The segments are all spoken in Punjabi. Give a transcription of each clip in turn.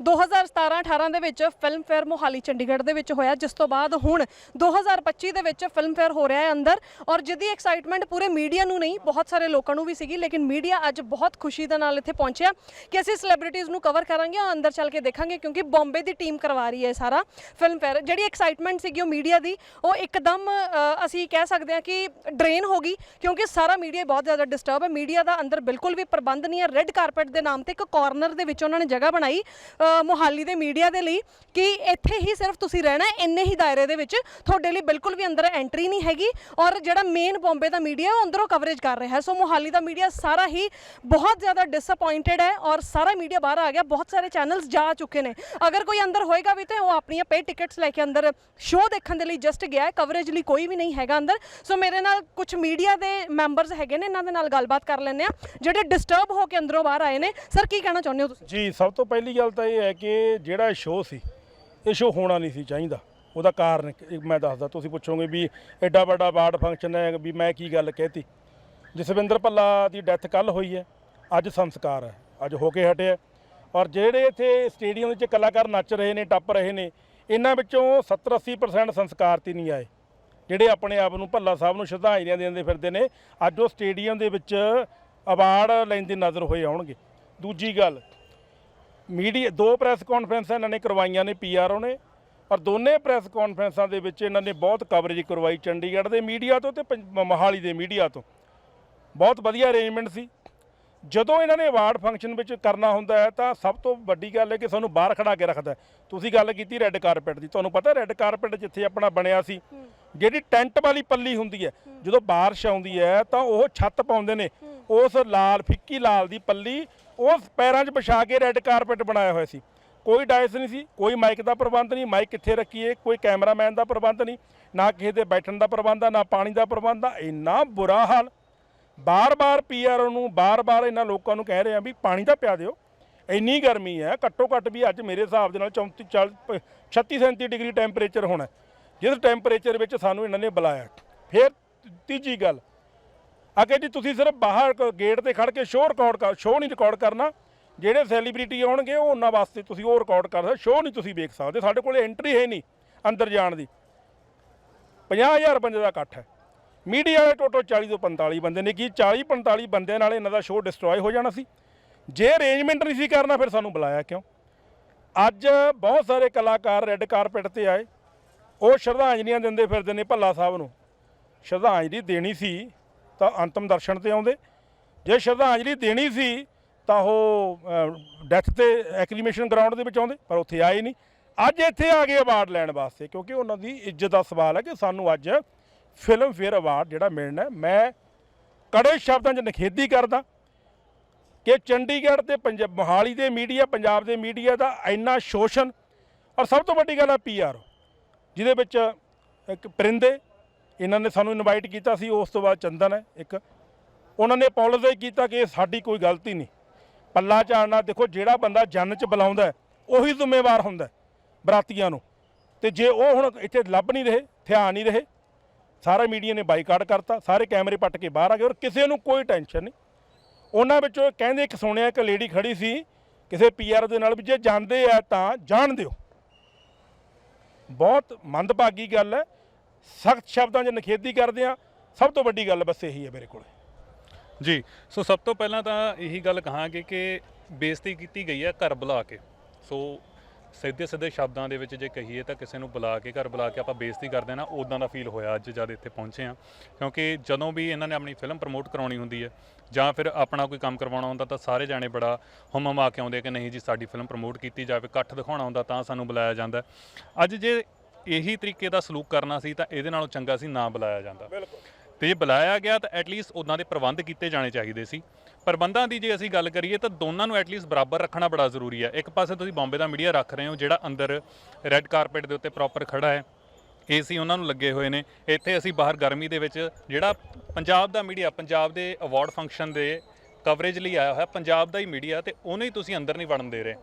2017-18 ਦੇ ਵਿੱਚ ਫਿਲਮ ਫੇਅਰ ਮੋਹਾਲੀ ਚੰਡੀਗੜ੍ਹ ਦੇ ਵਿੱਚ ਹੋਇਆ, ਜਿਸ ਤੋਂ ਬਾਅਦ ਹੁਣ 2025 ਦੇ ਵਿੱਚ ਫਿਲਮ ਫੇਅਰ ਹੋ ਰਿਹਾ ਹੈ ਅੰਦਰ ਔਰ ਜਿਹਦੀ ਐਕਸਾਈਟਮੈਂਟ ਪੂਰੇ ਮੀਡੀਆ ਨੂੰ ਨਹੀਂ, ਬਹੁਤ ਸਾਰੇ ਲੋਕਾਂ ਨੂੰ ਵੀ ਸੀਗੀ, ਲੇਕਿਨ ਮੀਡੀਆ ਅੱਜ ਬਹੁਤ ਖੁਸ਼ੀ ਦੇ ਨਾਲ ਇੱਥੇ ਪਹੁੰਚਿਆ। ਕਿ ਅਸੀਂ ਸੈਲੀਬ੍ਰਿਟੀਜ਼ ਨੂੰ ਕਵਰ ਕਰਾਂਗੇ ਔਰ ਅੰਦਰ ਚੱਲ ਕੇ ਦੇਖਾਂਗੇ, ਕਿਉਂਕਿ ਬੰਬੇ ਦੀ ਟੀਮ ਕਰਵਾ ਰਹੀ ਹੈ ਸਾਰਾ ਫਿਲਮ ਫੇਅਰ ਜਿਹੜੀ ਐਕਸਾਈਟਮੈਂਟ ਸੀਗੀ ਉਹ ਮੀਡੀਆ ਦੀ, ਉਹ ਇੱਕਦਮ ਅਸੀਂ ਕਹਿ ਸਕਦੇ ਹਾਂ ਕਿ ਡਰੇਨ ਹੋ ਗਈ, ਕਿਉਂਕਿ ਸਾਰਾ ਮੀਡੀਆ ਬਹੁਤ ਜ਼ਿਆਦਾ ਡਿਸਟਰਬ ਹੈ। ਮੀਡੀਆ ਦਾ ਅੰਦਰ ਬਿਲਕੁਲ ਵੀ ਪ੍ਰਬੰਧ ਨਹੀਂ ਹੈ। ਰੈੱਡ ਕਾਰਪਟ ਦੇ ਨਾਮ ਤੇ ਇੱਕ ਕਾਰਨਰ ਦੇ ਵਿੱਚ ਉਹਨਾਂ ਨੇ ਜਗ੍ਹਾ ਬਣਾਈ। ਮੋਹਾਲੀ ਦੇ ਮੀਡੀਆ ਦੇ ਲਈ ਕਿ ਇੱਥੇ ਹੀ ਸਿਰਫ ਤੁਸੀਂ ਰਹਿਣਾ ਹੈ, ਇੰਨੇ ਹੀ ਦਾਇਰੇ ਦੇ ਵਿੱਚ ਤੁਹਾਡੇ ਲਈ ਬਿਲਕੁਲ ਵੀ ਅੰਦਰ ਐਂਟਰੀ ਨਹੀਂ ਹੈਗੀ ਔਰ ਜਿਹੜਾ ਮੇਨ ਬੰਬੇ ਦਾ ਮੀਡੀਆ ਉਹ ਅੰਦਰੋਂ ਕਵਰੇਜ ਕਰ ਰਿਹਾ ਹੈ। ਸੋ ਮੋਹਾਲੀ ਦਾ ਮੀਡੀਆ ਸਾਰਾ ਹੀ ਬਹੁਤ ਜ਼ਿਆਦਾ ਡਿਸਅਪਾਇੰਟਡ ਹੈ ਔਰ ਸਾਰਾ ਮੀਡੀਆ ਬਾਹਰ ਆ ਗਿਆ। ਬਹੁਤ ਸਾਰੇ ਚੈਨਲਸ ਜਾ ਚੁੱਕੇ ਨੇ। ਅਗਰ ਕੋਈ ਅੰਦਰ ਹੋਏਗਾ ਵੀ ਤੇ ਉਹ ਆਪਣੀਆਂ ਪੇ ਟਿਕਟਸ ਲੈ ਕੇ ਅੰਦਰ ਸ਼ੋਅ ਦੇਖਣ ਦੇ ਲਈ ਜਸਟ ਗਿਆ ਹੈ ਕਵਰੇਜ ਲਈ ਕੋਈ ਵੀ ਨਹੀਂ ਹੈਗਾ ਅੰਦਰ। ਸੋ ਮੇਰੇ ਨਾਲ ਕੁਝ ਮੀਡੀਆ ਦੇ ਮੈਂਬਰਸ ਹੈਗੇ ਨੇ, ਇਹਨਾਂ ਦੇ ਨਾਲ ਗੱਲਬਾਤ ਕਰ ਲੈਂਦੇ ਆ ਜਿਹੜੇ ਡਿਸਟਰਬ ਹੋ ਕੇ ਅੰਦਰੋਂ ਬਾਹਰ ਆਏ ਨੇ ਸਰ ਕੀ ਕਹਿਣਾ ਚਾਹੁੰਦੇ ਹੋ ਤੁਸੀਂ? ਜੀ, ਸਭ ਤੋਂ ਪਹਿਲੀ ਗੱਲ ਤਾਂ ਇਹ ਹੈ ਕਿ ਜਿਹੜਾ ਸ਼ੋਅ ਸੀ, ਇਹ ਸ਼ੋਅ ਹੋਣਾ ਨਹੀਂ ਸੀ ਚਾਹੀਦਾ। ਉਹਦਾ ਕਾਰਨ ਇੱਕ ਮੈਂ ਦੱਸਦਾ, ਤੁਸੀਂ ਪੁੱਛੋਗੇ ਵੀ ਐਡਾ ਵੱਡਾ ਅਵਾਰਡ ਫੰਕਸ਼ਨ ਹੈ ਵੀ ਮੈਂ ਕੀ ਗੱਲ ਕਹਿਤੀ? ਜਸਵਿੰਦਰ ਭੱਲਾ ਦੀ ਡੈਥ ਕੱਲ ਹੋਈ ਹੈ, ਅੱਜ ਸੰਸਕਾਰ ਹੈ, ਅੱਜ ਹੋ ਕੇ ਹਟਿਆ। ਔਰ ਜਿਹੜੇ ਇੱਥੇ ਸਟੇਡੀਅਮ ਵਿੱਚ ਕਲਾਕਾਰ ਨੱਚ ਰਹੇ ਨੇ, ਟੱਪ ਰਹੇ ਨੇ, ਇਹਨਾਂ ਵਿੱਚੋਂ 70 80% ਸੰਸਕਾਰ ਤੇ ਨਹੀਂ ਆਏ। ਜਿਹੜੇ ਆਪਣੇ ਆਪ ਨੂੰ ਭੱਲਾ ਸਾਹਿਬ ਨੂੰ ਸ਼ਰਧਾਂਜਲੀਆਂ ਦਿੰਦੇ ਫਿਰਦੇ ਨੇ, ਅੱਜ ਉਹ ਸਟੇਡੀਅਮ ਦੇ ਵਿੱਚ ਅਵਾਰਡ ਲੈਂਦੇ ਨਜ਼ਰ ਹੋਏ ਆਉਣਗੇ। ਦੂਜੀ ਗੱਲ ਮੀਡੀਆ ਦੋ ਪ੍ਰੈਸ ਕਾਨਫਰੰਸਾਂ ਇਹਨਾਂ ਨੇ ਕਰਵਾਈਆਂ ਨੇ ਪੀਆਰਓ ਨੇ ਔਰ ਦੋਨੇ ਪ੍ਰੈਸ ਕਾਨਫਰੰਸਾਂ ਦੇ ਵਿੱਚ ਇਹਨਾਂ ਨੇ ਬਹੁਤ ਕਵਰੇਜ ਕਰਵਾਈ ਚੰਡੀਗੜ੍ਹ ਦੇ ਮੀਡੀਆ ਤੋਂ ਤੇ ਮੋਹਾਲੀ ਦੇ ਮੀਡੀਆ ਤੋਂ। ਬਹੁਤ ਵਧੀਆ ਅਰੇਂਜਮੈਂਟ ਸੀ। ਜਦੋਂ ਇਹਨਾਂ ਨੇ ਅਵਾਰਡ ਫੰਕਸ਼ਨ ਵਿੱਚ ਕਰਨਾ ਹੁੰਦਾ ਹੈ ਤਾਂ ਸਭ ਤੋਂ ਵੱਡੀ ਗੱਲ ਹੈ ਕਿ ਸਾਨੂੰ ਬਾਹਰ ਖੜਾ ਕੇ ਰੱਖਦਾ। ਤੁਸੀਂ ਗੱਲ ਕੀਤੀ ਰੈੱਡ ਕਾਰਪੈਟ ਦੀ। ਤੁਹਾਨੂੰ ਪਤਾ ਰੈੱਡ ਕਾਰਪੈਟ ਜਿੱਥੇ ਆਪਣਾ ਬਣਿਆ ਸੀ ਜਿਹੜੀ ਟੈਂਟ ਵਾਲੀ ਪੱਲੀ ਹੁੰਦੀ ਹੈ ਜਦੋਂ ਬਾਰਿਸ਼ ਆਉਂਦੀ ਹੈ ਤਾਂ ਉਹ ਛੱਤ ਪਾਉਂਦੇ ਨੇ। ਉਸ ਲਾਲ ਫਿੱਕੀ ਲਾਲ ਦੀ ਪੱਲੀ ਉਸ ਪੈਰਾਂ 'ਚ ਵਿਛਾ ਕੇ ਰੈੱਡ ਕਾਰਪੈਟ ਬਣਾਇਆ ਹੋਇਆ ਸੀ। ਕੋਈ ਡਾਇਸ ਨਹੀਂ ਸੀ, ਕੋਈ ਮਾਈਕ ਦਾ ਪ੍ਰਬੰਧ ਨਹੀਂ, ਮਾਈਕ ਕਿੱਥੇ ਰੱਖੀਏ, ਕੋਈ ਕੈਮਰਾਮੈਨ ਦਾ ਪ੍ਰਬੰਧ ਨਹੀਂ, ਨਾ ਕਿਸੇ ਦੇ ਬੈਠਣ ਦਾ ਪ੍ਰਬੰਧ ਆ, ਨਾ ਪਾਣੀ ਦਾ ਪ੍ਰਬੰਧ ਆ, ਇੰਨਾ ਬੁਰਾ ਹਾਲ। ਬਾਰ-ਬਾਰ ਪੀਆਰ ਨੂੰ, ਬਾਰ-ਬਾਰ ਇਹਨਾਂ ਲੋਕਾਂ ਨੂੰ ਕਹਿ ਰਹੇ ਆ ਵੀ ਪਾਣੀ ਤਾਂ ਪਿਆ ਦਿਓ, ਇੰਨੀ ਗਰਮੀ ਹੈ ਘੱਟੋ ਘੱਟ ਵੀ ਅੱਜ ਮੇਰੇ ਹਿਸਾਬ ਦੇ ਨਾਲ 34 40 36 37 ਡਿਗਰੀ ਟੈਂਪਰੇਚਰ ਹੋਣਾ ਜਿਸ ਟੈਂਪਰੇਚਰ ਵਿੱਚ ਸਾਨੂੰ ਇਹਨਾਂ ਨੇ ਬੁਲਾਇਆ। ਫਿਰ ਤੀਜੀ ਗੱਲ ਅਗੇ ਜੀ ਤੁਸੀਂ ਸਿਰਫ ਬਾਹਰ ਗੇਟ ਤੇ ਖੜ ਕੇ ਸ਼ੋਅ ਰਿਕਾਰਡ ਕਰ ਸ਼ੋਅ ਨਹੀਂ ਰਿਕਾਰਡ ਕਰਨਾ। ਜਿਹੜੇ ਸੈਲੀਬ੍ਰਿਟੀ ਆਉਣਗੇ, ਉਹ ਉਹਨਾਂ ਵਾਸਤੇ ਤੁਸੀਂ ਉਹ ਰਿਕਾਰਡ ਕਰ ਸਕਦੇ ਸ਼ੋਅ ਨਹੀਂ ਤੁਸੀਂ ਵੇਖ ਸਕਦੇ। ਸਾਡੇ ਕੋਲ ਐਂਟਰੀ ਹੈ ਨਹੀਂ ਅੰਦਰ ਜਾਣ ਦੀ। 50000 ਬੰਦੇ ਦਾ ਇਕੱਠ ਹੈ। ਮੀਡੀਆ ਵਾਲੇ ਟੋਟਲ 40 ਤੋਂ 45 ਬੰਦੇ ਨੇ ਕਿ 40 45 ਬੰਦਿਆਂ ਨਾਲ ਇਹਨਾਂ ਦਾ ਸ਼ੋਅ ਡਿਸਟਰੋਏ ਹੋ ਜਾਣਾ ਸੀ? ਜੇ ਅਰੇਂਜਮੈਂਟ ਨਹੀਂ ਸੀ ਕਰਨਾ, ਫਿਰ ਸਾਨੂੰ ਬੁਲਾਇਆ ਕਿਉਂ? ਅੱਜ ਬਹੁਤ ਸਾਰੇ ਕਲਾਕਾਰ ਰੈੱਡ ਕਾਰਪੈਟ ਤੇ ਆਏ। ਉਹ ਸ਼ਰਧਾਂਜਲੀਆਂ ਦਿੰਦੇ ਫਿਰਦੇ ਨੇ ਭੱਲਾ ਸਾਹਿਬ ਨੂੰ। ਸ਼ਰਧਾਂਜਲੀ ਦੇਣੀ ਸੀ। ਤਾਂ ਅੰਤਮ ਦਰਸ਼ਨ ਤੇ ਆਉਂਦੇ। ਜੇ ਸ਼ਰਧਾਂਜਲੀ ਦੇਣੀ ਸੀ, ਤਾਂ ਉਹ ਡੈਥ ਤੇ ਐਕਰੀਮੇਸ਼ਨ ਗਰਾਊਂਡ ਦੇ ਵਿੱਚ ਆਉਂਦੇ, ਪਰ ਉੱਥੇ ਆਏ ਨਹੀਂ। ਅੱਜ ਇੱਥੇ ਆ ਗਏ ਅਵਾਰਡ ਲੈਣ ਵਾਸਤੇ, ਕਿਉਂਕਿ ਉਹਨਾਂ ਦੀ ਇੱਜ਼ਤ ਦਾ ਸਵਾਲ ਹੈ ਕਿ ਸਾਨੂੰ ਅੱਜ ਫਿਲਮ ਫੇਅਰ ਅਵਾਰਡ ਜਿਹੜਾ ਮਿਲਣਾ ਮੈਂ ਕੜੇ ਸ਼ਬਦਾਂ 'ਚ ਨਿਖੇਧੀ ਕਰਦਾ ਕਿ ਚੰਡੀਗੜ੍ਹ ਤੇ ਪੰਜਾਬ ਮੋਹਾਲੀ ਦੇ ਮੀਡੀਆ ਪੰਜਾਬ ਦੇ ਮੀਡੀਆ ਦਾ ਇੰਨਾ ਸ਼ੋਸ਼ਣ। ਔਰ ਸਭ ਤੋਂ ਵੱਡੀ ਗੱਲ ਹੈ ਪੀਆਰ ਜਿਹਦੇ ਵਿੱਚ ਇੱਕ ਪਰਿੰਦੇ ਇਹਨਾਂ ਨੇ ਸਾਨੂੰ ਇਨਵਾਈਟ ਕੀਤਾ ਸੀ, ਉਸ ਤੋਂ ਬਾਅਦ ਚੰਦਨ ਹੈ ਇੱਕ। ਉਹਨਾਂ ਨੇ ਅਪੋਲੋਜਾਈਜ਼ ਕੀਤਾ ਕਿ ਇਹ ਸਾਡੀ ਕੋਈ ਗਲਤੀ ਨਹੀਂ। ਪੱਲਾ ਝਾੜਨਾ ਦੇਖੋ ਜਿਹੜਾ ਬੰਦਾ ਜੰਨ 'ਚ ਬੁਲਾਉਂਦਾ ਉਹੀ ਜ਼ਿੰਮੇਵਾਰ ਹੁੰਦਾ ਬਰਾਤੀਆਂ ਨੂੰ। ਤੇ ਜੇ ਉਹ ਹੁਣ ਇੱਥੇ ਲੱਭ ਨਹੀਂ ਰਹੇ ਧਿਆਨ ਨਹੀਂ ਰਹੇ, ਸਾਰਾ ਮੀਡੀਆ ਨੇ ਬਾਈਕਾਟ ਕਰਤਾ, ਸਾਰੇ ਕੈਮਰੇ ਪੱਟ ਕੇ ਬਾਹਰ ਆ ਗਏ ਔਰ ਕਿਸੇ ਨੂੰ ਕੋਈ ਟੈਨਸ਼ਨ ਨਹੀਂ। ਉਹਨਾਂ ਵਿੱਚੋਂ ਕਹਿੰਦੇ, ਇੱਕ ਸੁਣਿਆ, ਇੱਕ ਲੇਡੀ ਖੜੀ ਸੀ, ਕਿਸੇ ਪੀਆਰ ਦੇ ਨਾਲ ਵੀ ਜੇ ਜਾਂਦੇ ਆ ਤਾਂ ਜਾਣ ਦਿਓ। ਬਹੁਤ ਮੰਦਭਾਗੀ ਗੱਲ ਹੈ। ਸਖਤ ਸ਼ਬਦਾਂ 'ਚ ਨਿਖੇਧੀ ਕਰਦੇ ਆ ਸਭ ਤੋਂ ਵੱਡੀ ਗੱਲ ਬਸ ਇਹੀ ਹੈ ਮੇਰੇ ਕੋਲ। ਜੀ, ਸੋ ਸਭ ਤੋਂ ਪਹਿਲਾਂ ਤਾਂ ਇਹੀ ਗੱਲ ਕਹਾਂਗੇ ਕਿ ਬੇਇੱਜ਼ਤੀ ਕੀਤੀ ਗਈ ਹੈ ਘਰ ਬੁਲਾ ਕੇ। ਸੋ ਸਿੱਧੇ ਸਿੱਧੇ ਸ਼ਬਦਾਂ ਦੇ ਵਿੱਚ ਜੇ ਕਹੀਏ ਤਾਂ ਕਿਸੇ ਨੂੰ ਬੁਲਾ ਕੇ, ਘਰ ਬੁਲਾ ਕੇ ਆਪਾਂ ਬੇਇੱਜ਼ਤੀ ਕਰਦੇ ਨਾ ਉਦਾਂ ਦਾ ਫੀਲ ਹੋਇਆ ਅੱਜ ਜਦ ਇੱਥੇ ਪਹੁੰਚੇ ਆ ਕਿਉਂਕਿ ਜਦੋਂ ਵੀ ਇਹਨਾਂ ਨੇ ਆਪਣੀ ਫਿਲਮ ਪ੍ਰਮੋਟ ਕਰਾਉਣੀ ਹੁੰਦੀ ਹੈ ਜਾਂ ਫਿਰ ਆਪਣਾ ਕੋਈ ਕੰਮ ਕਰਵਾਉਣਾ ਹੁੰਦਾ ਤਾਂ ਸਾਰੇ ਜਾਣੇ ਬੜਾ ਹਮਮਾ ਕੇ ਆਉਂਦੇ ਕਿ ਨਹੀਂ ਜੀ, ਸਾਡੀ ਫਿਲਮ ਪ੍ਰਮੋਟ ਕੀਤੀ ਜਾਵੇ, ਇਕੱਠ ਦਿਖਾਉਣਾ ਹੁੰਦਾ ਤਾਂ ਸਾਨੂੰ ਬੁਲਾਇਆ ਜਾਂਦਾ। ਅੱਜ ਜੇ ਇਹੀ ਤਰੀਕੇ ਦਾ ਸਲੂਕ ਕਰਨਾ ਸੀ ਤਾਂ ਇਹਦੇ ਨਾਲੋਂ ਚੰਗਾ ਸੀ ਨਾ ਬੁਲਾਇਆ ਜਾਂਦਾ। ਤੇ ਜੇ ਬੁਲਾਇਆ ਗਿਆ ਤਾਂ ਐਟਲੀਸਟ ਉਦਾਂ ਦੇ ਪ੍ਰਬੰਧ ਕੀਤੇ ਜਾਣੇ ਚਾਹੀਦੇ ਸੀ। ਪ੍ਰਬੰਧਾਂ ਦੀ ਜੇ ਅਸੀਂ ਗੱਲ ਕਰੀਏ ਤਾਂ ਦੋਨਾਂ ਨੂੰ ਐਟਲੀਸਟ ਬਰਾਬਰ ਰੱਖਣਾ ਬੜਾ ਜ਼ਰੂਰੀ ਹੈ। ਇੱਕ ਪਾਸੇ ਤੁਸੀਂ ਬੰਬੇ ਦਾ ਮੀਡੀਆ ਰੱਖ ਰਹੇ ਹੋ ਜਿਹੜਾ ਅੰਦਰ ਰੈੱਡ ਕਾਰਪੇਟ ਦੇ ਉੱਤੇ ਪ੍ਰੋਪਰ ਖੜਾ ਹੈ। ਏਸੀ ਉਹਨਾਂ ਨੂੰ ਲੱਗੇ ਹੋਏ ਨੇ। ਇੱਥੇ ਅਸੀਂ ਬਾਹਰ ਗਰਮੀ ਦੇ ਵਿੱਚ ਜਿਹੜਾ ਪੰਜਾਬ ਦਾ ਮੀਡੀਆ ਪੰਜਾਬ ਦੇ ਅਵਾਰਡ ਫੰਕਸ਼ਨ ਦੇ ਕਵਰੇਜ ਲਈ ਆਇਆ ਹੋਇਆ ਪੰਜਾਬ ਦਾ ਹੀ ਮੀਡੀਆ ਤੇ ਉਹਨੂੰ ਹੀ ਤੁਸੀਂ ਅੰਦਰ ਨਹੀਂ ਵੜਨ ਦੇ ਰਹੇ।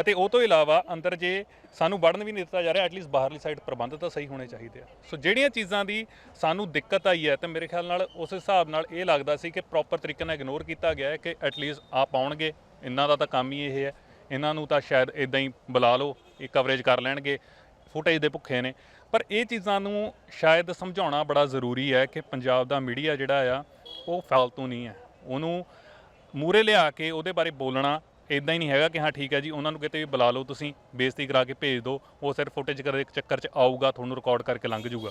ਅਤੇ ਉਹ ਤੋਂ ਇਲਾਵਾ ਅੰਦਰ ਜੇ ਸਾਨੂੰ ਵੜਨ ਵੀ ਨਹੀਂ ਦਿੱਤਾ ਜਾ ਰਿਹਾ ਐਟਲੀਸਟ ਬਾਹਰਲੀ ਸਾਈਡ ਪ੍ਰਬੰਧ ਤਾਂ ਸਹੀ ਹੋਣੇ ਚਾਹੀਦੇ ਆ। ਸੋ ਜਿਹੜੀਆਂ ਚੀਜ਼ਾਂ ਦੀ ਸਾਨੂੰ ਦਿੱਕਤ ਆਈ ਹੈ ਤੇ ਮੇਰੇ ਖਿਆਲ ਨਾਲ ਉਸ ਹਿਸਾਬ ਨਾਲ ਇਹ ਲੱਗਦਾ ਸੀ ਕਿ ਪ੍ਰੋਪਰ ਤਰੀਕੇ ਨਾਲ ਇਗਨੋਰ ਕੀਤਾ ਗਿਆ ਹੈ ਕਿ ਐਟਲੀਸਟ ਆਪ ਆਉਣਗੇ। ਇਹਨਾਂ ਦਾ ਤਾਂ ਕੰਮ ਹੀ ਇਹ ਹੈ। ਇਹਨਾਂ ਨੂੰ ਤਾਂ ਸ਼ਾਇਦ ਇਦਾਂ ਹੀ ਬੁਲਾ ਲਓ, ਇਹ ਕਵਰੇਜ ਕਰ ਲੈਣਗੇ। ਫੁਟੇਜ ਦੇ ਭੁੱਖੇ ਨੇ। ਪਰ ਇਹ ਚੀਜ਼ਾਂ ਨੂੰ ਸ਼ਾਇਦ ਸਮਝਾਉਣਾ ਬੜਾ ਜ਼ਰੂਰੀ ਹੈ ਕਿ ਪੰਜਾਬ ਦਾ ਮੀਡੀਆ ਜਿਹੜਾ ਆ, ਉਹ ਫਾਲਤੂ ਨਹੀਂ ਹੈ। ਉਹਨੂੰ ਮੂਰੇ ਲਿਆ ਕੇ ਉਹਦੇ ਬਾਰੇ ਬੋਲਣਾ ਇਦਾਂ ਹੀ ਨਹੀਂ ਹੈਗਾ ਕਿ ਹਾਂ, ਠੀਕ ਹੈ ਜੀ, ਉਹਨਾਂ ਨੂੰ ਕਿਤੇ ਵੀ ਬੁਲਾ ਲਓ ਤੁਸੀਂ, ਬੇਇੱਜ਼ਤੀ ਕਰਾ ਕੇ ਭੇਜ ਦਿਓ, ਉਹ ਸਿਰਫ ਫੁਟੇਜ ਕਰਨ ਦੇ ਚੱਕਰ 'ਚ ਆਊਗਾ, ਤੁਹਾਨੂੰ ਰਿਕਾਰਡ ਕਰਕੇ ਲੰਘ ਜਾਊਗਾ।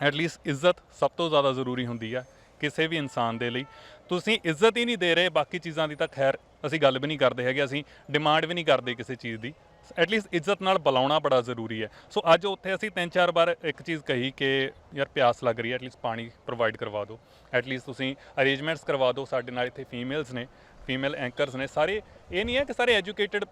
ਐਟਲੀਸਟ ਇੱਜ਼ਤ ਸਭ ਤੋਂ ਜ਼ਿਆਦਾ ਜ਼ਰੂਰੀ ਹੁੰਦੀ ਆ ਕਿਸੇ ਵੀ ਇਨਸਾਨ ਦੇ ਲਈ। ਤੁਸੀਂ ਇੱਜ਼ਤ ਹੀ ਨਹੀਂ ਦੇ ਰਹੇ, ਬਾਕੀ ਚੀਜ਼ਾਂ ਦੀ ਤਾਂ ਖੈਰ ਅਸੀਂ ਗੱਲ ਵੀ ਨਹੀਂ ਕਰਦੇ ਹੈਗੇ, ਅਸੀਂ ਡਿਮਾਂਡ ਵੀ ਨਹੀਂ ਕਰਦੇ ਕਿਸੇ ਚੀਜ਼ ਦੀ। ਐਟਲੀਸਟ ਇੱਜ਼ਤ ਨਾਲ ਬੁਲਾਉਣਾ ਬੜਾ ਜ਼ਰੂਰੀ ਹੈ। ਸੋ ਅੱਜ ਉੱਥੇ ਅਸੀਂ ਤਿੰਨ ਚਾਰ ਵਾਰ ਇੱਕ ਚੀਜ਼ ਕਹੀ ਕਿ ਯਾਰ ਪਿਆਸ ਲੱਗ ਰਹੀ ਹੈ ਐਟਲੀਸਟ ਪਾਣੀ ਪ੍ਰੋਵਾਈਡ ਕਰਵਾ ਦਿਓ। ਐਟਲੀਸਟ ਤੁਸੀਂ ਅਰੇਂਜਮੈਂਟਸ ਕਰਵਾ ਦਿਓ, ਸਾਡੇ ਨਾਲ ਇੱਥੇ ਫੀਮੇਲਸ ਨੇ ਫੀਮੇਲ ਐਂਕਰਸ ਨੇ, ਸਾਰੇ ਇਹ ਨਹੀਂ ਹੈ ਕਿ ਸਾਰੇ ਐਜੂਕੇਟਿਡ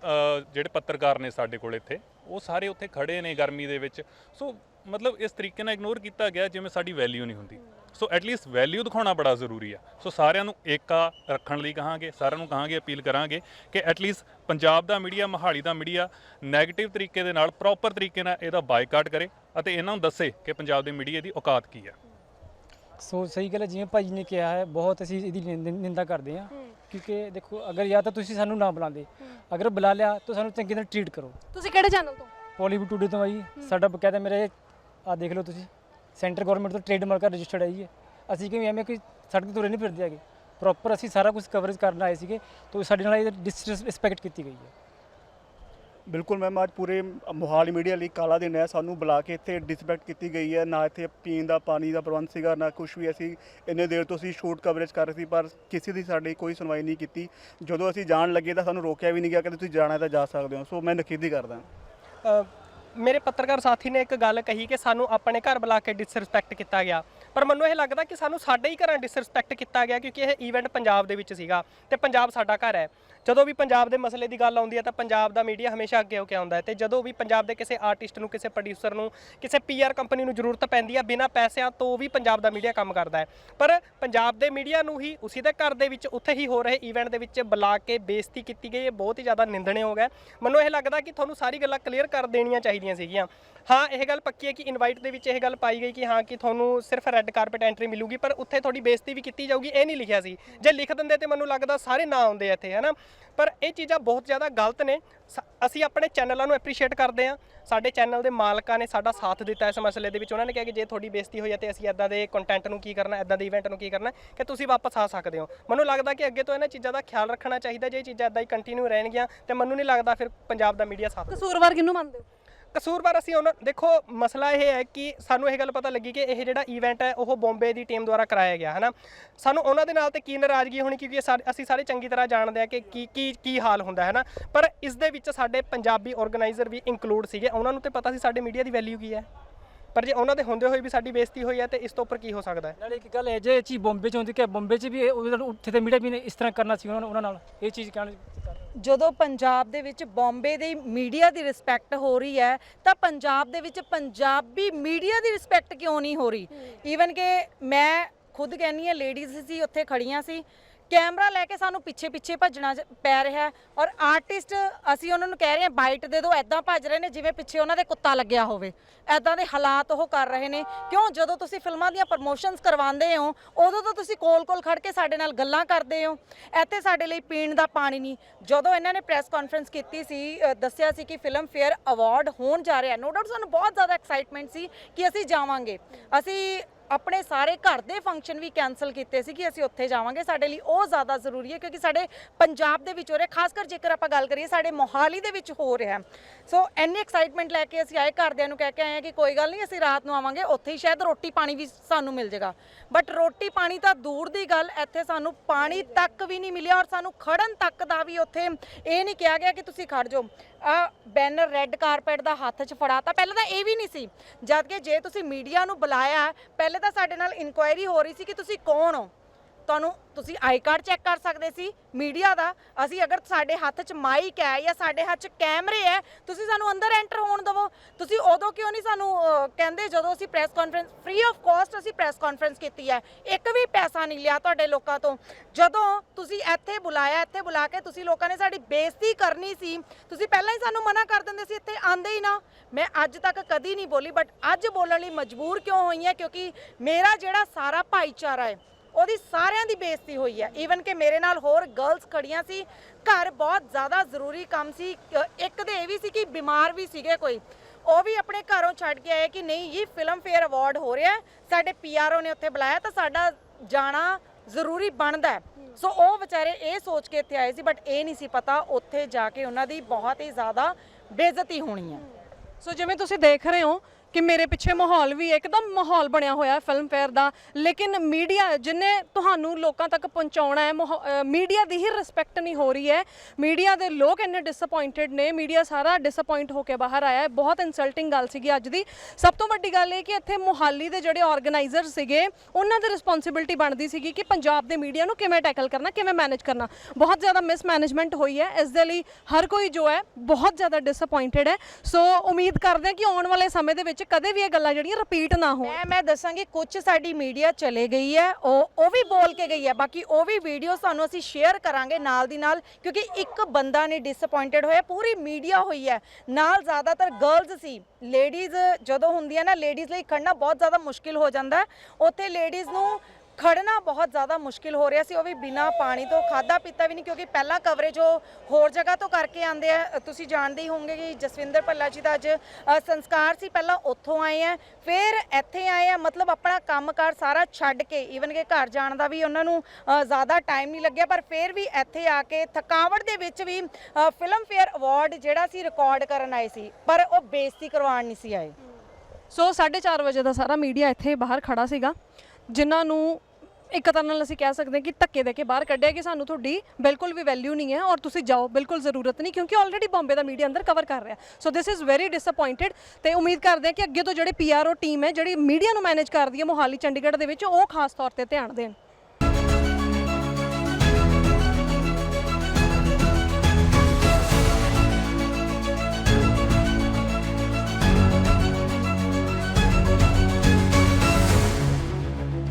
ਜਿਹੜੇ ਪੱਤਰਕਾਰ ਨੇ ਸਾਡੇ ਕੋਲ ਇੱਥੇ, ਉਹ ਸਾਰੇ ਉੱਥੇ ਖੜੇ ਨੇ ਗਰਮੀ ਦੇ ਵਿੱਚ। ਸੋ ਮਤਲਬ ਇਸ ਤਰੀਕੇ ਨਾਲ ਇਗਨੋਰ ਕੀਤਾ ਗਿਆ, ਜਿਵੇਂ ਸਾਡੀ ਵੈਲਿਊ ਨਹੀਂ ਹੁੰਦੀ। ਸੋ ਐਟਲੀਸਟ ਵੈਲਿਊ ਦਿਖਾਉਣਾ ਬੜਾ ਜ਼ਰੂਰੀ ਆ। ਸੋ ਸਾਰਿਆਂ ਨੂੰ ਏਕਾ ਰੱਖਣ ਲਈ ਕਹਾਂਗੇ ਸਾਰਿਆਂ ਨੂੰ ਕਹਾਂਗੇ ਅਪੀਲ ਕਰਾਂਗੇ ਕਿ ਐਟਲੀਸਟ ਪੰਜਾਬ ਦਾ ਮੀਡੀਆ ਮਹਾਲੀ ਦਾ ਮੀਡੀਆ 네ਗੇਟਿਵ ਤਰੀਕੇ ਦੇ ਨਾਲ ਪ੍ਰੋਪਰ ਤਰੀਕੇ ਨਾਲ ਇਹਦਾ ਬਾਈਕਾਟ ਕਰੇ ਅਤੇ ਇਹਨਾਂ ਨੂੰ ਦੱਸੇ ਕਿ ਪੰਜਾਬ ਦੇ ਮੀਡੀਆ ਦੀ ਔਕਾਤ ਕੀ ਆ। ਸੋ ਸਹੀ ਗੱਲ ਹੈ ਜਿਵੇਂ ਭਾਜੀ ਨੇ ਕਿਹਾ ਹੈ ਬਹੁਤ ਅਸੀਂ ਇਹਦੀ ਨਿੰਦ- ਨਿੰਦਾ ਕਰਦੇ ਹਾਂ ਕਿਉਂਕਿ ਦੇਖੋ ਅਗਰ ਜਾਂ ਤਾਂ ਤੁਸੀਂ ਸਾਨੂੰ ਨਾ ਬੁਲਾਉਂਦੇ ਅਗਰ ਬੁਲਾ ਲਿਆ ਤਾਂ ਸਾਨੂੰ ਚੰਗੀ ਤਰ੍ਹਾਂ ਟ੍ਰੀਟ ਕਰੋ। ਤੁਸੀਂ ਕਿਹੜੇ ਚੈਨਲ ਤੋਂ? ਪੋਲੀਵੁੱਡ ਟੂਡੇ ਤੋਂ ਆਈ ਸਾਡਾ ਬਕਾਇਦਾ ਮੇਰੇ ਆ ਦੇਖ ਲਓ ਤੁਸੀਂ। ਸੈਂਟਰ ਗਵਰਨਮੈਂਟ ਤੋਂ ਟ੍ਰੇਡਮਾਰਕ ਰਜਿਸਟਰਡ ਹੈ ਅਸੀਂ ਕਿਵੇਂ ਐਵੇਂ ਕੋਈ ਸੜਕ ਤੇ ਤੁਰੇ ਨਹੀਂ ਫਿਰਦੇ ਹੈਗੇ। ਪ੍ਰੋਪਰ ਅਸੀਂ ਸਾਰਾ ਕੁਝ ਕਵਰੇਜ ਕਰਨ ਆਏ ਸੀਗੇ ਤਾਂ ਸਾਡੇ ਨਾਲ ਇਹ ਡਿਸਰਿਸਪੈਕਟ ਕੀਤੀ ਗਈ ਹੈ। ਬਿਲਕੁਲ ਮੈਮ ਅੱਜ ਪੂਰੇ ਮੋਹਾਲੀ ਮੀਡੀਆ ਲਈ ਕਾਲਾ ਦਿਨ ਹੈ। ਸਾਨੂੰ ਬੁਲਾ ਕੇ ਇੱਥੇ ਡਿਸਪੈਕਟ ਕੀਤੀ ਗਈ ਹੈ। ਨਾ ਇੱਥੇ ਪੀਣ ਦਾ ਪਾਣੀ ਦਾ ਪ੍ਰਬੰਧ ਸੀਗਾ ਨਾ ਕੁਝ ਵੀ ਅਸੀਂ ਇੰਨੇ ਦੇਰ ਤੋਂ ਅਸੀਂ ਸ਼ੂਟ ਕਵਰੇਜ ਕਰ ਰਹੇ ਸੀ ਪਰ ਕਿਸੇ ਦੀ ਸਾਡੀ ਕੋਈ ਸੁਣਵਾਈ ਨਹੀਂ ਕੀਤੀ। ਜਦੋਂ ਅਸੀਂ ਜਾਣ ਲੱਗੇ ਤਾਂ ਸਾਨੂੰ ਰੋਕਿਆ ਵੀ ਨਹੀਂ ਗਿਆ ਕਿ ਤੁਸੀਂ ਜਾਣਾ ਤਾਂ ਜਾ ਸਕਦੇ ਹੋ। ਸੋ ਮੈਂ ਨਖੇਦੀ ਕਰਦਾ। ਮੇਰੇ ਪੱਤਰਕਾਰ ਸਾਥੀ ਨੇ ਇੱਕ ਗੱਲ ਕਹੀ ਕਿ ਸਾਨੂੰ ਆਪਣੇ ਘਰ ਬੁਲਾ ਕੇ ਡਿਸਰਿਸਪੈਕਟ ਕੀਤਾ ਗਿਆ। ਪਰ ਮੈਨੂੰ ਇਹ ਲੱਗਦਾ ਕਿ ਸਾਨੂੰ ਸਾਡੇ ਹੀ ਘਰਾਂ ਡਿਸਰਿਸਪੈਕਟ ਕੀਤਾ ਗਿਆ ਕਿਉਂਕਿ ਇਹ ਈਵੈਂਟ ਪੰਜਾਬ ਦੇ ਵਿੱਚ ਸੀਗਾ ਤੇ ਪੰਜਾਬ ਸਾਡਾ ਘਰ ਹੈ। ਜਦੋਂ ਵੀ ਪੰਜਾਬ ਦੇ ਮਸਲੇ ਦੀ ਗੱਲ ਆਉਂਦੀ ਹੈ ਤਾਂ ਪੰਜਾਬ ਦਾ ਮੀਡੀਆ ਹਮੇਸ਼ਾ ਅੱਗੇ ਹੋ ਕੇ ਆਉਂਦਾ ਹੈ ਤੇ ਜਦੋਂ ਵੀ ਪੰਜਾਬ ਦੇ ਕਿਸੇ ਆਰਟਿਸਟ ਨੂੰ, ਕਿਸੇ ਪ੍ਰੋਡਿਊਸਰ ਨੂੰ, ਕਿਸੇ ਪੀਆਰ ਕੰਪਨੀ ਨੂੰ ਜ਼ਰੂਰਤ ਪੈਂਦੀ ਹੈ ਬਿਨਾਂ ਪੈਸਿਆਂ ਤੋਂ ਵੀ ਪੰਜਾਬ ਦਾ ਮੀਡੀਆ ਕੰਮ ਕਰਦਾ ਹੈ। ਪਰ ਪੰਜਾਬ ਦੇ ਮੀਡੀਆ ਨੂੰ ਹੀ ਉਸੇ ਦੇ ਘਰ ਦੇ ਵਿੱਚ ਉੱਥੇ ਹੀ ਹੋ ਰਹੇ ਇਵੈਂਟ ਦੇ ਵਿੱਚ ਬੁਲਾ ਕੇ ਬੇਇੱਜ਼ਤੀ ਕੀਤੀ ਗਈ ਇਹ ਬਹੁਤ ਹੀ ਜ਼ਿਆਦਾ ਨਿੰਦਣਯੋਗ ਹੈ। ਮੈਨੂੰ ਇਹ ਲੱਗਦਾ ਕਿ ਤੁਹਾਨੂੰ ਸਾਰੀ ਗੱਲਾਂ ਕਲੀਅਰ ਕਰ ਦੇਣੀਆਂ ਚਾਹੀਦੀਆਂ ਸੀਗੀਆਂ। ਹਾਂ, ਇਹ ਗੱਲ ਪੱਕੀ ਹੈ ਕਿ ਇਨਵਾਈਟ ਦੇ ਵਿੱਚ ਇਹ ਗੱਲ ਪਾਈ ਗਈ ਕਿ ਹਾਂ, ਕਿ ਤੁਹਾਨੂੰ ਸਿਰਫ ਰੈੱਡ ਕਾਰਪਟ ਐਂਟਰੀ ਮਿਲੂਗੀ, ਪਰ ਉੱਥੇ ਤੁਹਾਡੀ ਬੇਇੱਜ਼ਤੀ ਵੀ ਕੀਤੀ ਜਾਊਗੀ, ਇਹ ਨਹੀਂ ਲਿਖਿਆ ਸੀ। ਜੇ ਲਿਖ ਦਿੰਦੇ ਤੇ ਮੈਨੂੰ ਲੱਗਦਾ ਸਾਰੇ ਨਾ ਆਉਂਦੇ ਇੱਥੇ, ਹੈਨਾ? ਪਰ ਇਹ ਚੀਜ਼ਾਂ ਬਹੁਤ ਜ਼ਿਆਦਾ ਗਲਤ ਨੇ। ਸ- ਅਸੀਂ ਆਪਣੇ ਚੈਨਲਾਂ ਨੂੰ ਐਪਰੀਸ਼ੀਏਟ ਕਰਦੇ ਹਾਂ। ਸਾਡੇ ਚੈਨਲ ਦੇ ਮਾਲਕਾਂ ਨੇ ਸਾਡਾ ਸਾਥ ਦਿੱਤਾ ਇਸ ਮਸਲੇ ਦੇ ਵਿੱਚ। ਉਹਨਾਂ ਨੇ ਕਿਹਾ ਕਿ ਜੇ ਤੁਹਾਡੀ ਬੇਇੱਜ਼ਤੀ ਹੋਈ ਹੈ ਤੇ ਅਸੀਂ ਇਦਾਂ ਦੇ ਕੰਟੈਂਟ ਨੂੰ ਕੀ ਕਰਨਾ ਇਦਾਂ ਦੇ ਇਵੈਂਟ ਨੂੰ ਕੀ ਕਰਨਾ, ਕਿ ਤੁਸੀਂ ਵਾਪਸ ਆ ਸਕਦੇ ਹੋ। ਮੈਨੂੰ ਲੱਗਦਾ ਕਿ ਅੱਗੇ ਤੋਂ ਇਹਨਾਂ ਚੀਜ਼ਾਂ ਦਾ ਖਿਆਲ ਰੱਖਣਾ ਚਾਹੀਦਾ। ਜੇ ਇਹ ਚੀਜ਼ਾਂ ਇਦਾਂ ਹੀ ਕੰਟੀਨਿਊ ਰਹਿਣਗੀਆਂ ਤੇ ਮੈਨੂੰ ਨਹੀਂ ਲੱਗਦਾ ਫਿਰ ਪੰਜਾਬ ਦਾ ਮੀਡੀਆ ਸਾਥ ਕਸੂਰਵਾਰ ਕਿਹਨੂੰ ਮੰਨਦੇ ਹੋ? ਕਸੂਰਵਾਰ ਅਸੀਂ ਉਹਨਾਂ ਦੇਖੋ, ਮਸਲਾ ਇਹ ਹੈ ਕਿ ਸਾਨੂੰ ਇਹ ਗੱਲ ਪਤਾ ਲੱਗੀ ਕਿ ਇਹ ਜਿਹੜਾ ਇਵੈਂਟ ਹੈ, ਉਹ ਬੰਬੇ ਦੀ ਟੀਮ ਦੁਆਰਾ ਕਰਾਇਆ ਗਿਆ ਹੈ ਨਾ ਸਾਨੂੰ ਉਹਨਾਂ ਦੇ ਨਾਲ ਤੇ ਕੀ ਨਾਰਾਜ਼ਗੀ ਹੋਣੀ, ਕਿਉਂਕਿ ਸਾ- ਅਸੀਂ ਸਾਰੇ ਚੰਗੀ ਤਰ੍ਹਾਂ ਜਾਣਦੇ ਆ ਕਿ ਕੀ ਕੀ ਕੀ ਹਾਲ ਹੁੰਦਾ ਹੈ ਨਾ ਪਰ ਇਸ ਦੇ ਵਿੱਚ ਸਾਡੇ ਪੰਜਾਬੀ ਆਰਗੇਨਾਈਜ਼ਰ ਵੀ ਇਨਕਲੂਡ ਸੀਗੇ। ਉਹਨਾਂ ਨੂੰ ਤੇ ਪਤਾ ਸੀ ਸਾਡੇ ਮੀਡੀਆ ਦੀ ਵੈਲਿਊ ਕੀ ਹੈ। ਪਰ ਜੇ ਉਹਨਾਂ ਦੇ ਹੁੰਦੇ ਹੋਏ ਵੀ ਸਾਡੀ ਬੇਇੱਜ਼ਤੀ ਹੋਈ ਹੈ, ਤੇ ਇਸ ਤੋਂ ਉੱਪਰ ਕੀ ਹੋ ਸਕਦਾ ਹੈ? ਨਾਲੇ ਇੱਕ ਗੱਲ ਹੈ, ਜੇ ਇਹ ਚੀਜ਼ ਬੰਬੇ ਚ ਹੁੰਦੀ, ਕਿ ਬੰਬੇ ਚ ਵੀ ਉੱਥੇ ਤੇ ਮੀਡੀਆ ਵੀ ਇਸ ਤਰ੍ਹਾਂ ਕਰਨਾ ਸੀ ਉਹਨਾਂ ਨੂੰ, ਉਹਨਾਂ ਨਾਲ, ਇਹ ਚੀਜ਼ ਕਹਿਣ ਜਦੋਂ ਪੰਜਾਬ ਦੇ ਵਿੱਚ ਬੰਬੇ ਦੇ ਮੀਡੀਆ ਦੀ ਰਿਸਪੈਕਟ ਹੋ ਰਹੀ ਹੈ, ਤਾਂ ਪੰਜਾਬ ਦੇ ਵਿੱਚ ਪੰਜਾਬੀ ਮੀਡੀਆ ਦੀ ਰਿਸਪੈਕਟ ਕਿਉਂ ਨਹੀਂ ਹੋ ਰਹੀ? ਈਵਨ ਕਿ ਮੈਂ ਖੁਦ ਕਹਿੰਨੀ ਆ ਲੇਡੀਜ਼ ਸੀ, ਉੱਥੇ ਖੜੀਆਂ ਸੀ। ਕੈਮਰਾ ਲੈ ਕੇ ਸਾਨੂੰ ਪਿੱਛੇ ਪਿੱਛੇ ਭੱਜਣਾ ਜ- ਪੈ ਰਿਹਾ ਹੈ ਔਰ ਆਰਟਿਸਟ ਅਸੀਂ ਉਹਨਾਂ ਨੂੰ ਕਹਿ ਰਹੇ ਹਾਂ ਬਾਈਟ ਦੇ ਦਿਓ ਐਦਾਂ ਭੱਜ ਰਹੇ ਨੇ ਜਿਵੇਂ ਪਿੱਛੇ ਉਹਨਾਂ ਦੇ ਕੁੱਤਾ ਲੱਗਿਆ ਹੋਵੇ। ਐਦਾਂ ਦੇ ਹਾਲਾਤ ਉਹ ਕਰ ਰਹੇ ਨੇ। ਕਿਉਂ? ਜਦੋਂ ਤੁਸੀਂ ਫਿਲਮਾਂ ਦੀਆਂ ਪ੍ਰਮੋਸ਼ਨਸ ਕਰਵਾਉਂਦੇ ਹੋ ਉਦੋਂ ਤਾਂ ਤੁਸੀਂ ਕੋਲ-ਕੋਲ ਖੜ ਕੇ ਸਾਡੇ ਨਾਲ ਗੱਲਾਂ ਕਰਦੇ ਹੋ। ਇੱਥੇ ਸਾਡੇ ਲਈ ਪੀਣ ਦਾ ਪਾਣੀ ਨਹੀਂ। ਜਦੋਂ ਇਹਨਾਂ ਨੇ ਪ੍ਰੈਸ ਕਾਨਫਰੰਸ ਕੀਤੀ ਸੀ ਅ, ਦੱਸਿਆ ਸੀ ਕਿ ਫਿਲਮ ਫੇਅਰ ਅਵਾਰਡ ਹੋਣ ਜਾ ਰਿਹਾ ਨੋ ਡਾਊਟ ਸਾਨੂੰ ਬਹੁਤ ਜ਼ਿਆਦਾ ਐਕਸਾਈਟਮੈਂਟ ਸੀ ਕਿ ਅਸੀਂ ਜਾਵਾਂਗੇ। ਅਸੀਂ ਆਪਣੇ ਸਾਰੇ ਘਰ ਦੇ ਫੰਕਸ਼ਨ ਵੀ ਕੈਨਸਲ ਕੀਤੇ ਸੀ ਕਿ ਅਸੀਂ ਉੱਥੇ ਜਾਵਾਂਗੇ। ਸਾਡੇ ਲਈ ਉਹ ਜ਼ਿਆਦਾ ਜ਼ਰੂਰੀ ਹੈ ਕਿਉਂਕਿ ਸਾਡੇ ਪੰਜਾਬ ਦੇ ਵਿੱਚ ਹੋ ਰਿਹਾ, ਖਾਸ ਕਰ ਜੇਕਰ ਆਪਾਂ ਗੱਲ ਕਰੀਏ, ਸਾਡੇ ਮੋਹਾਲੀ ਦੇ ਵਿੱਚ ਹੋ ਰਿਹਾ। ਸੋ ਇੰਨੀ ਐਕਸਾਈਟਮੈਂਟ ਲੈ ਕੇ ਅਸੀਂ ਆਏ, ਘਰਦਿਆਂ ਨੂੰ ਕਹਿ ਕੇ ਆਏ ਹਾਂ ਕਿ ਕੋਈ ਗੱਲ ਨਹੀਂ, ਅਸੀਂ ਰਾਤ ਨੂੰ ਆਵਾਂਗੇ, ਉੱਥੇ ਹੀ ਸ਼ਾਇਦ ਰੋਟੀ ਪਾਣੀ ਵੀ ਸਾਨੂੰ ਮਿਲ ਜਾਏਗਾ ਬਟ ਰੋਟੀ ਪਾਣੀ ਤਾਂ ਦੂਰ ਦੀ ਗੱਲ, ਇੱਥੇ ਸਾਨੂੰ ਪਾਣੀ ਤੱਕ ਵੀ ਨਹੀਂ ਮਿਲਿਆ ਔਰ ਸਾਨੂੰ ਖੜਨ ਤੱਕ ਦਾ ਵੀ ਉੱਥੇ ਇਹ ਨਹੀਂ ਕਿਹਾ ਗਿਆ ਕਿ ਤੁਸੀਂ ਖੜ ਜਾਓ। ਬੈਨਰ ਰੈੱਡ ਕਾਰਪੈਟ ਦਾ ਹੱਥ 'ਚ ਫੜਾਤਾ। ਪਹਿਲਾਂ ਤਾਂ ਇਹ ਵੀ ਨਹੀਂ ਸੀ। ਜਦ ਕਿ ਜੇ ਤੁਸੀਂ ਮੀਡੀਆ ਨੂੰ ਬੁਲਾਇਆ, ਪਹਿਲੇ ਤਾਂ ਸਾਡੇ ਨਾਲ ਇਨਕੁਆਇਰੀ ਹੋ ਰਹੀ ਸੀ ਕਿ ਤੁਸੀਂ ਕੌਣ ਹੋ? ਤੁਹਾਨੂੰ ਤੁਸੀਂ ਆਈ ਕਾਰਡ ਚੈੱਕ ਕਰ ਸਕਦੇ ਸੀ, ਮੀਡੀਆ ਦਾ। ਅਸੀਂ ਅਗਰ ਸਾਡੇ ਹੱਥ 'ਚ ਮਾਈਕ ਹੈ ਜਾਂ ਸਾਡੇ ਹੱਥ 'ਚ ਕੈਮਰੇ ਹੈ, ਤੁਸੀਂ ਸਾਨੂੰ ਅੰਦਰ ਐਂਟਰ ਹੋਣ ਦਿਵੋ। ਤੁਸੀਂ ਉਦੋਂ ਕਿਉਂ ਨਹੀਂ ਸਾਨੂੰ ਕਹਿੰਦੇ ਜਦੋਂ ਅਸੀਂ press conference free of cost ਅਸੀਂ ਪ੍ਰੈਸ ਕਾਨਫਰੰਸ ਕੀਤੀ ਹੈ। ਇੱਕ ਵੀ ਪੈਸਾ ਨਹੀਂ ਲਿਆ ਤੁਹਾਡੇ ਲੋਕਾਂ ਤੋਂ। ਜਦੋਂ ਤੁਸੀਂ ਇੱਥੇ ਬੁਲਾਇਆ, ਇੱਥੇ ਬੁਲਾ ਕੇ ਤੁਸੀਂ ਲੋਕਾਂ ਨੇ ਸਾਡੀ ਬੇਇੱਜ਼ਤੀ ਕਰਨੀ ਸੀ, ਤੁਸੀਂ ਪਹਿਲਾਂ ਹੀ ਸਾਨੂੰ ਮਨਾ ਕਰ ਦਿੰਦੇ ਸੀ, ਇੱਥੇ ਆਂਦੇ ਹੀ ਨਾ। ਮੈਂ ਅੱਜ ਤੱਕ ਕਦੀ ਨਹੀਂ ਬੋਲੀ ਬਟ ਅੱਜ ਬੋਲਣ ਲਈ ਮਜਬੂਰ ਕਿਉਂ ਹੋਈ ਹਾਂ? ਕਿਉਂਕਿ ਮੇਰਾ ਜਿਹੜਾ ਸਾਰਾ ਭਾਈਚਾਰਾ ਹੈ ਉਹਦੀ ਸਾਰਿਆਂ ਦੀ ਬੇਇੱਜ਼ਤੀ ਹੋਈ ਹੈ। ਈਵਨ ਕਿ ਮੇਰੇ ਨਾਲ ਹੋਰ ਗਰਲਸ ਖੜੀਆਂ ਸੀ। ਘਰ ਬਹੁਤ ਜ਼ਿਆਦਾ ਜ਼ਰੂਰੀ ਕੰਮ ਸੀ। ਇੱਕ ਦੇ ਇਹ ਵੀ ਸੀ ਕਿ ਬਿਮਾਰ ਵੀ ਸੀਗੇ ਕੋਈ। ਉਹ ਵੀ ਆਪਣੇ ਘਰੋਂ ਛੱਡ ਕੇ ਆਏ ਕਿ ਨਹੀਂ ਇਹ ਫਿਲਮ ਫੇਅਰ ਅਵਾਰਡ ਹੋ ਰਿਹਾ ਹੈ, ਸਾਡੇ ਪੀਆਰਓ ਨੇ ਉੱਥੇ ਬੁਲਾਇਆ ਤਾਂ ਸਾਡਾ ਜਾਣਾ ਜ਼ਰੂਰੀ ਬਣਦਾ ਸੋ ਉਹ ਵਿਚਾਰੇ ਇਹ ਸੋਚ ਕੇ ਇੱਥੇ ਆਏ ਸੀ ਬਟ ਇਹ ਨਹੀਂ ਸੀ ਪਤਾ ਉੱਥੇ ਜਾ ਕੇ ਉਹਨਾਂ ਦੀ ਬਹੁਤ ਹੀ ਜ਼ਿਆਦਾ ਬੇਇੱਜ਼ਤੀ ਹੋਣੀ ਹੈ। ਸੋ ਜਿਵੇਂ ਤੁਸੀਂ ਦੇਖ ਰਹੇ ਹੋ ਕਿ ਮੇਰੇ ਪਿੱਛੇ ਮਾਹੌਲ ਵੀ ਇੱਕਦਮ ਮਾਹੌਲ ਬਣਿਆ ਹੋਇਆ ਹੈ ਫਿਲਮ ਫੇਅਰ ਦਾ। ਲੇਕਿਨ ਮੀਡੀਆ ਜਿਨੇ ਤੁਹਾਨੂੰ ਲੋਕਾਂ ਤੱਕ ਪਹੁੰਚਾਉਣਾ ਹੈ ਮੀਡੀਆ ਦੀ ਹੀ ਰਿਸਪੈਕਟ ਨਹੀਂ ਹੋ ਰਹੀ ਹੈ। ਮੀਡੀਆ ਦੇ ਲੋਕ ਇੰਨੇ ਡਿਸਪਾਇੰਟਡ ਨੇ ਮੀਡੀਆ ਸਾਰਾ ਡਿਸਪਾਇੰਟ ਹੋ ਕੇ ਬਾਹਰ ਆਇਆ ਹੈ। ਬਹੁਤ ਇਨਸਲਟਿੰਗ ਗੱਲ ਸੀਗੀ ਅੱਜ ਦੀ। ਸਭ ਤੋਂ ਵੱਡੀ ਗੱਲ ਇਹ ਕਿ ਇੱਥੇ ਮੁਹਾਲੀ ਦੇ ਜਿਹੜੇ ਆਰਗੇਨਾਈਜ਼ਰ ਸੀਗੇ, ਉਹਨਾਂ ਦੀ ਰਿਸਪੌਂਸਿਬਿਲਟੀ ਬਣਦੀ ਸੀਗੀ ਕਿ ਪੰਜਾਬ ਦੇ ਮੀਡੀਆ ਨੂੰ ਕਿਵੇਂ ਟੈਕਲ ਕਰਨਾ, ਕਿਵੇਂ ਮੈਨੇਜ ਕਰਨਾ। ਬਹੁਤ ਜ਼ਿਆਦਾ ਮਿਸਮੈਨੇਜਮੈਂਟ ਹੋਈ ਹੈ। ਇਸ ਦੇ ਲਈ ਹਰ ਕੋਈ ਜੋ ਹੈ, ਬਹੁਤ ਜ਼ਿਆਦਾ ਡਿਸਪਾਇੰਟਡ ਹੈ। ਸੋ ਉਮੀਦ ਕਰਦੇ ਹਾਂ ਕਿ ਆਉਣ ਵਾਲੇ ਸਮੇਂ ਦੇ ਵਿੱਚ ਕਦੇ ਵੀ ਇਹ ਗੱਲਾਂ ਜਿਹੜੀਆਂ ਰਿਪੀਟ ਨਾ ਹੋਣ। ਮੈਂ ਮੈਂ ਦੱਸਾਂਗੀ ਕੁਝ ਸਾਡੀ ਮੀਡੀਆ ਚਲੇ ਗਈ ਹੈ, ਉਹ ਉਹ ਵੀ ਬੋਲ ਕੇ ਗਈ ਹੈ। ਬਾਕੀ ਉਹ ਵੀ ਵੀਡੀਓ ਤੁਹਾਨੂੰ ਅਸੀਂ ਸ਼ੇਅਰ ਕਰਾਂਗੇ ਨਾਲ ਦੀ ਨਾਲ, ਕਿਉਂਕਿ ਇੱਕ ਬੰਦਾ ਨਹੀਂ ਡਿਸਪਾਇੰਟਡ ਹੋਇਆ, ਪੂਰੀ ਮੀਡੀਆ ਹੋਈ ਹੈ। ਨਾਲ ਜ਼ਿਆਦਾਤਰ ਗਰਲਸ ਸੀ। ਲੇਡੀਜ਼ ਜਦੋਂ ਹੁੰਦੀਆਂ ਨਾ ਲੇਡੀਜ਼ ਲਈ ਖੜਨਾ ਬਹੁਤ ਜ਼ਿਆਦਾ ਮੁਸ਼ਕਿਲ ਹੋ ਜਾਂਦਾ ਉੱਥੇ ਲੇਡੀਜ਼ ਨੂੰ ਖੜਨਾ ਬਹੁਤ ਜ਼ਿਆਦਾ ਮੁਸ਼ਕਿਲ ਹੋ ਰਿਹਾ ਸੀ, ਉਹ ਵੀ ਬਿਨਾ ਪਾਣੀ ਤੋਂ ਖਾਦਾ ਪੀਤਾ ਵੀ ਨਹੀਂ, ਕਿਉਂਕਿ ਪਹਿਲਾਂ ਕਵਰੇਜ ਉਹ ਹੋਰ ਜਗ੍ਹਾ ਤੋਂ ਕਰਕੇ ਆਂਦੇ ਆ। ਤੁਸੀਂ ਜਾਣਦੇ ਹੀ ਹੋਵੋਗੇ ਕਿ ਜਸਵਿੰਦਰ ਭੱਲਾ ਜੀ ਦਾ ਅੱਜ ਸੰਸਕਾਰ ਸੀ, ਪਹਿਲਾਂ ਉੱਥੋਂ ਆਏ ਆ, ਫਿਰ ਇੱਥੇ ਆਏ ਆ, ਮਤਲਬ ਆਪਣਾ ਕੰਮਕਾਰ ਸਾਰਾ ਛੱਡ ਕੇ ਈਵਨ ਕਿ ਘਰ ਜਾਣ ਦਾ ਵੀ ਉਹਨਾਂ ਨੂੰ ਜ਼ਿਆਦਾ ਟਾਈਮ ਨਹੀਂ ਲੱਗਿਆ, ਪਰ ਫਿਰ ਵੀ ਇੱਥੇ ਆ ਕੇ ਥਕਾਵਟ ਦੇ ਵਿੱਚ ਵੀ ਫਿਲਮ ਫੇਅਰ ਅਵਾਰਡ ਜਿਹੜਾ ਸੀ ਰਿਕਾਰਡ ਕਰਨ ਆਏ ਸੀ, ਪਰ ਉਹ ਬੇਇੱਜ਼ਤੀ ਕਰਵਾਉਣ ਨਹੀਂ ਸੀ ਆਏ। ਸੋ 4:30 ਵਜੇ ਦਾ ਸਾਰਾ ਮੀਡੀਆ ਇੱਥੇ ਬਾਹਰ ਖੜਾ ਸੀਗਾ, ਜਿਨ੍ਹਾਂ ਨੂੰ ਇੱਕ ਤਰ੍ਹਾਂ ਨਾਲ ਅਸੀਂ ਕਹਿ ਸਕਦੇ ਹਾਂ ਕਿ ਧੱਕੇ ਦੇ ਕੇ ਬਾਹਰ ਕੱਢਿਆ ਕਿ ਸਾਨੂੰ ਤੁਹਾਡੀ ਬਿਲਕੁਲ ਵੀ ਵੈਲਿਊ ਨਹੀਂ ਹੈ ਔਰ ਤੁਸੀਂ ਜਾਓ, ਬਿਲਕੁਲ ਜ਼ਰੂਰਤ ਨਹੀਂ ਕਿਉਂਕਿ ਆਲਰੇਡੀ ਬੰਬੇ ਦਾ ਮੀਡੀਆ ਅੰਦਰ ਕਵਰ ਕਰ ਰਿਹਾ। So this is very disappointed ਤੇ ਉਮੀਦ ਕਰਦੇ ਹਾਂ ਕਿ ਅੱਗੇ ਤੋਂ ਜਿਹੜੇ ਪੀਆਰਓ ਟੀਮ ਹੈ, ਜਿਹੜੀ ਮੀਡੀਆ ਨੂੰ ਮੈਨੇਜ ਕਰਦੀ ਹੈ ਮੋਹਾਲੀ ਚੰਡੀਗੜ੍ਹ ਦੇ ਵਿੱਚ, ਉਹ ਖਾਸ ਤੌਰ ਤੇ ਧਿਆਨ ਦੇਣ।